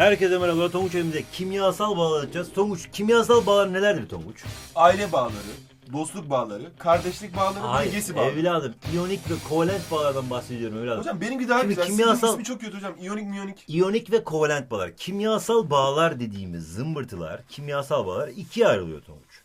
Herkese merhaba. Tonguç elimizde kimyasal bağlar açacağız. Tonguç, kimyasal bağlar nelerdir Tonguç? Aile bağları, dostluk bağları, kardeşlik bağları, Hayır, bilgesi bağları. evladım. iyonik ve kovalent bağlardan bahsediyorum evladım. Hocam benimki daha Şimdi güzel. kimyasal- Sizin ismi çok kötü hocam. İyonik miyonik. İyonik ve kovalent bağlar. Kimyasal bağlar dediğimiz zımbırtılar, kimyasal bağlar ikiye ayrılıyor Tonguç.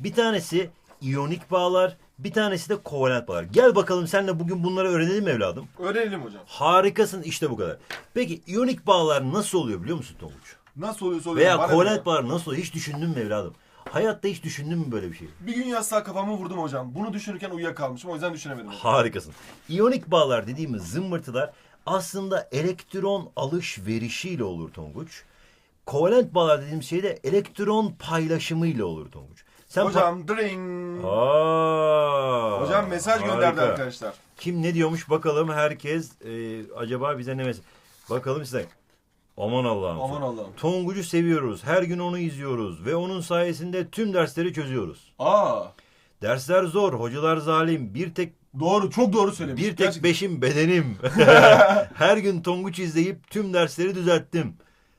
Bir tanesi iyonik bağlar, bir tanesi de kovalent bağlar. Gel bakalım senle bugün bunları öğrenelim evladım. Öğrenelim hocam. Harikasın işte bu kadar. Peki iyonik bağlar nasıl oluyor biliyor musun Tonguç? Nasıl oluyor. Veya Bana kovalent bağlar nasıl oluyor? Hiç düşündün mü evladım? Hayatta hiç düşündün mü böyle bir şey? Bir gün yastığa kafamı vurdum hocam. Bunu düşünürken uyuyakalmışım. O yüzden düşünemedim. hocam. Harikasın. İyonik bağlar dediğimiz zımbırtılar aslında elektron alışverişiyle olur Tonguç. Kovalent bağlar dediğimiz şey de elektron paylaşımıyla olur Tonguç. Sen Hocam dring. Aa, Hocam mesaj gönderdi harika. arkadaşlar. Kim ne diyormuş bakalım herkes e, acaba bize ne mesaj? Bakalım size. Aman Allah'ım. Aman Allah'ım. Tonguç'u seviyoruz. Her gün onu izliyoruz ve onun sayesinde tüm dersleri çözüyoruz. Aa. Dersler zor, hocalar zalim. Bir tek Doğru. Çok doğru söylemiş. Bir tek Gerçekten. beşim bedenim. Her gün Tonguç izleyip tüm dersleri düzelttim.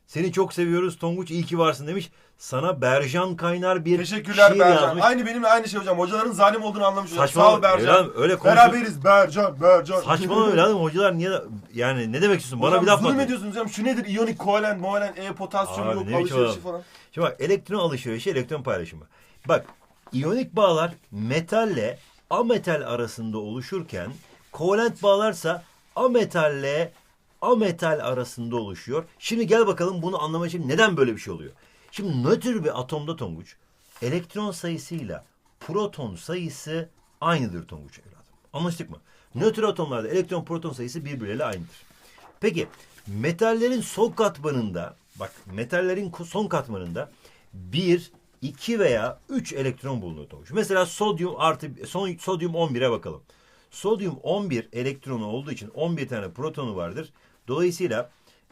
Seni çok seviyoruz Tonguç iyi ki varsın demiş. Sana Berjan Kaynar bir Teşekkürler şiir Bercan. yazmış. Aynı benimle aynı şey hocam. Hocaların zalim olduğunu anlamış hocam. Saçma Sağ ol Bercan. evladım, öyle konuşuyor. Beraberiz Bercan, Bercan. Saçmalama evladım hocalar niye yani ne demek istiyorsun? Bana Hocam bir laf zulüm atıyorsun? ediyorsunuz hocam. Şu nedir? İyonik, kovalent, movalent, e, potasyum Abi, yok, ne biçim alışverişi adam? falan. Şimdi bak elektron alışverişi, elektron paylaşımı. Bak iyonik bağlar metalle ametal arasında oluşurken kovalent bağlarsa ametalle ametal arasında oluşuyor. Şimdi gel bakalım bunu anlamak için neden böyle bir şey oluyor? Şimdi nötr bir atomda Tonguç elektron sayısıyla proton sayısı aynıdır Tonguç evladım. Anlaştık mı? Nötr atomlarda elektron proton sayısı birbirleriyle aynıdır. Peki metallerin son katmanında bak metallerin son katmanında bir, iki veya üç elektron bulunuyor Tonguç. Mesela sodyum artı son, sodyum 11'e bakalım. Sodyum 11 elektronu olduğu için 11 tane protonu vardır. Dolayısıyla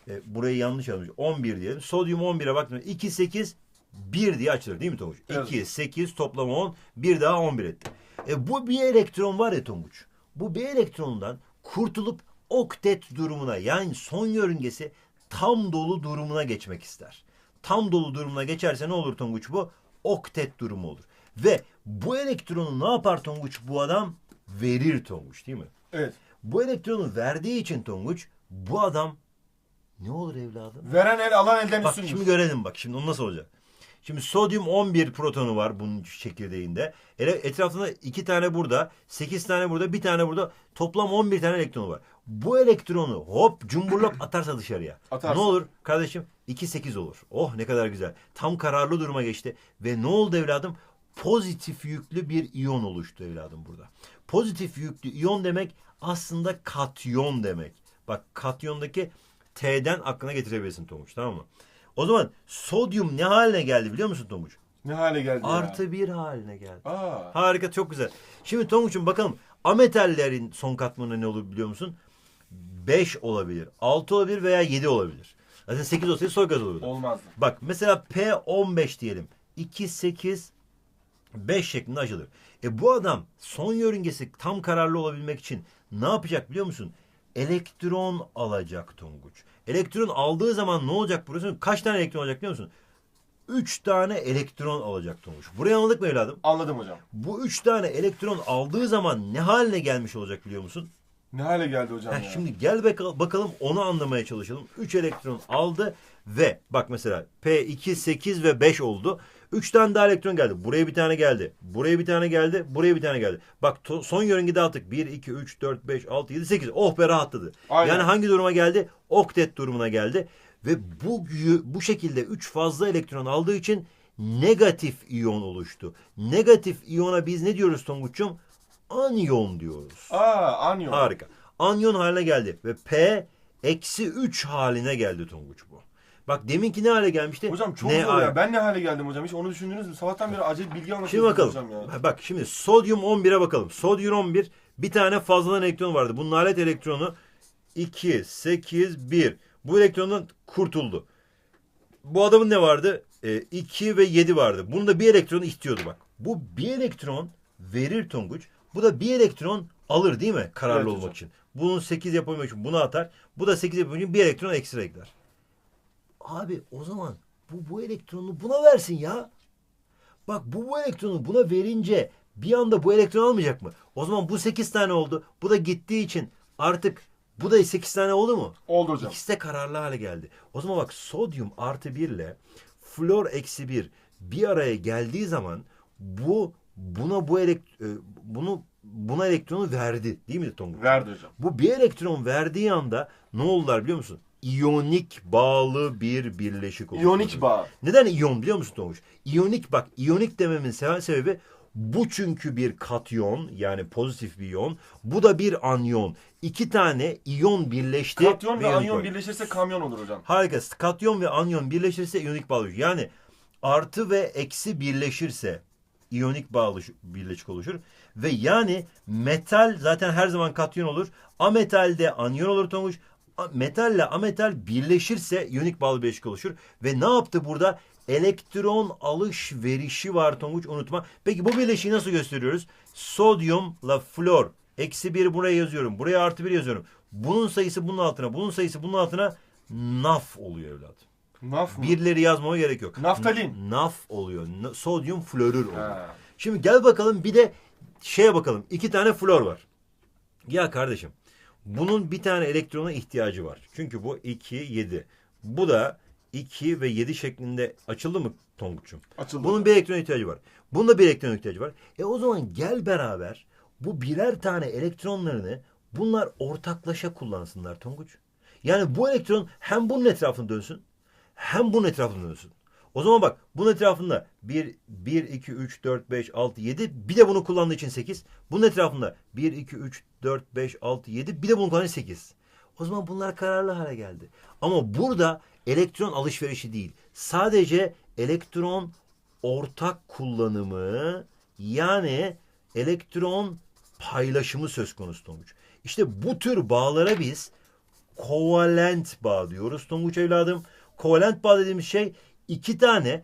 e, burayı yanlış almış. 11 diyelim. Sodyum 11'e baktığımızda 2, 8, 1 diye açılır değil mi Tonguç? Evet. 2, 8 toplam 10, bir daha 11 etti. E, bu bir elektron var ya Tonguç. Bu bir elektrondan kurtulup oktet durumuna yani son yörüngesi tam dolu durumuna geçmek ister. Tam dolu durumuna geçerse ne olur Tonguç bu? Oktet durumu olur. Ve bu elektronu ne yapar Tonguç bu adam? Verir Tonguç değil mi? Evet. Bu elektronu verdiği için Tonguç bu adam ne olur evladım? Veren el alan elden Bak üstündür. şimdi görelim bak şimdi o nasıl olacak. Şimdi sodyum 11 protonu var bunun çekirdeğinde. Etrafında iki tane burada, 8 tane burada, bir tane burada. Toplam 11 tane elektronu var. Bu elektronu hop cumburlop atarsa dışarıya. Atarsa. Ne olur kardeşim? 2 8 olur. Oh ne kadar güzel. Tam kararlı duruma geçti. Ve ne oldu evladım? Pozitif yüklü bir iyon oluştu evladım burada. Pozitif yüklü iyon demek aslında katyon demek. Bak katyondaki T'den aklına getirebilirsin Tonguç tamam mı? O zaman sodyum ne haline geldi biliyor musun Tonguç? Ne hale geldi ya. Artı bir haline geldi. Aa. Harika çok güzel. Şimdi Tonguç'um bakalım ametallerin son katmanı ne olur biliyor musun? 5 olabilir, 6 olabilir veya 7 olabilir. Zaten 8 olsaydı soy gaz olurdu. Olmazdı. Bak mesela P15 diyelim. 2, 8, 5 şeklinde açılır. E bu adam son yörüngesi tam kararlı olabilmek için ne yapacak biliyor musun? Elektron alacak Tonguç. Elektron aldığı zaman ne olacak burası? Kaç tane elektron alacak biliyor musun? 3 tane elektron alacak Tonguç. Burayı anladık mı evladım? Anladım hocam. Bu 3 tane elektron aldığı zaman ne haline gelmiş olacak biliyor musun? Ne hale geldi hocam ya. şimdi gel baka- bakalım onu anlamaya çalışalım. 3 elektron aldı ve bak mesela P2, 8 ve 5 oldu. 3 tane daha elektron geldi. Buraya bir tane geldi. Buraya bir tane geldi. Buraya bir tane geldi. Bak to- son yörüngede attık. 1, 2, 3, 4, 5, 6, 7, 8. Oh be rahatladı. Aynen. Yani hangi duruma geldi? Oktet durumuna geldi. Ve bu bu şekilde 3 fazla elektron aldığı için negatif iyon oluştu. Negatif iyona biz ne diyoruz Tonguç'um? Anyon diyoruz. Aa anyon. Harika. Anyon haline geldi ve P eksi 3 haline geldi Tonguç bu. Bak deminki ne hale gelmişti? Hocam çok ne zor ya. Ben ne hale geldim hocam? Hiç onu düşündünüz mü? Sabahtan beri acayip bilgi anlatıyorsunuz bakalım. hocam ya. Bak şimdi sodyum 11'e bakalım. Sodyum 11 bir tane fazladan elektron vardı. Bunun alet elektronu 2, 8, 1. Bu elektrondan kurtuldu. Bu adamın ne vardı? 2 ve 7 vardı. Bunun da bir elektronu istiyordu bak. Bu bir elektron verir Tonguç. Bu da bir elektron alır değil mi? Kararlı Evet olmak hocam. için. Bunun 8 yapabilmek için bunu atar. Bu da 8 yapabilmek için bir elektron ekstra ekler. Abi o zaman bu bu elektronu buna versin ya. Bak bu bu elektronu buna verince bir anda bu elektron almayacak mı? O zaman bu 8 tane oldu. Bu da gittiği için artık bu da 8 tane oldu mu? Oldu hocam. İkisi de kararlı hale geldi. O zaman bak sodyum artı 1 ile flor eksi 1 bir araya geldiği zaman bu buna bu elekt e, bunu buna elektronu verdi. Değil mi Tonguç? Verdi hocam. Bu bir elektron verdiği anda ne oldular biliyor musun? İyonik bağlı bir birleşik oldu. İyonik bağ. Neden iyon biliyor musun Tonguç? İyonik bak iyonik dememin se- sebebi bu çünkü bir katyon yani pozitif bir iyon. Bu da bir anyon. İki tane iyon birleşti. Katyon ve iyonik anyon birleşirse kamyon olur hocam. Harika. Katyon ve anyon birleşirse iyonik bağ oluşur. Yani artı ve eksi birleşirse iyonik bağ oluş- birleşik oluşur. Ve yani metal zaten her zaman katyon olur. Ametal de anyon olur Tonguç. Metalle ametal birleşirse iyonik bağlı birleşik oluşur. Ve ne yaptı burada? Elektron alışverişi var Tonguç unutma. Peki bu birleşiği nasıl gösteriyoruz? Sodyumla flor. Eksi bir buraya yazıyorum. Buraya artı bir yazıyorum. Bunun sayısı bunun altına. Bunun sayısı bunun altına. Naf oluyor evladım. Naf mı? Birleri yazmama gerek yok. Naftalin. Naf oluyor. Sodyum florür oluyor. Ha. Şimdi gel bakalım bir de şeye bakalım. İki tane flor var. Ya kardeşim bunun bir tane elektrona ihtiyacı var. Çünkü bu 2, 7. Bu da 2 ve 7 şeklinde açıldı mı Tonguç'um? Açıldı. Bunun bir elektrona ihtiyacı var. Bunun da bir elektrona ihtiyacı var. E o zaman gel beraber bu birer tane elektronlarını bunlar ortaklaşa kullansınlar Tonguç. Yani bu elektron hem bunun etrafında dönsün hem bunun etrafında dönsün. O zaman bak bunun etrafında 1, 1, 2, 3, 4, 5, 6, 7 bir de bunu kullandığı için 8. Bunun etrafında 1, 2, 3, 4, 5, 6, 7 bir de bunu kullandığı için 8. O zaman bunlar kararlı hale geldi. Ama burada elektron alışverişi değil. Sadece elektron ortak kullanımı yani elektron paylaşımı söz konusu Tonguç. İşte bu tür bağlara biz kovalent bağ diyoruz Tonguç evladım. Kovalent bağ dediğimiz şey iki tane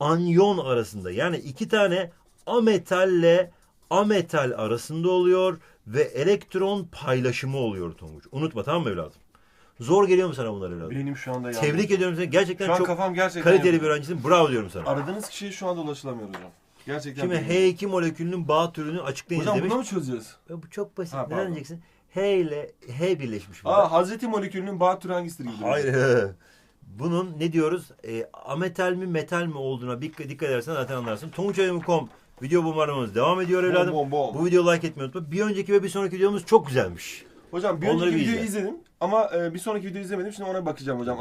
anyon arasında yani iki tane ametalle ametal arasında oluyor ve elektron paylaşımı oluyor Tonguç. Unutma tamam mı evladım? Zor geliyor mu sana bunlar evladım? Benim şu anda. Tebrik ediyorum seni. Gerçekten Şu an çok kafam gerçekten kaliteli yandı. bir öğrencisin. Bravo diyorum sana. Aradığınız kişiye şu anda ulaşılamıyor hocam. Gerçekten. Şimdi bilmiyorum. H2 molekülünün bağ türünü açıklayınca Hocam demiş. bunu mu çözeceğiz? "Ya Bu çok basit. Ha, pardon. diyeceksin? H ile H birleşmiş burada. Aa Hazreti molekülünün bağ türü hangisidir gibi. Hayır. Bunun ne diyoruz? E, ametal mi metal mi olduğuna dikkat, dikkat edersen zaten anlarsın. Tonguçayım.com video bombardımanımız devam ediyor evladım. bom, bom. Bu videoyu like etmeyi unutma. Bir önceki ve bir sonraki videomuz çok güzelmiş. Hocam bir Onları önceki bir videoyu izle. izledim ama e, bir sonraki videoyu izlemedim. Şimdi ona bakacağım hocam.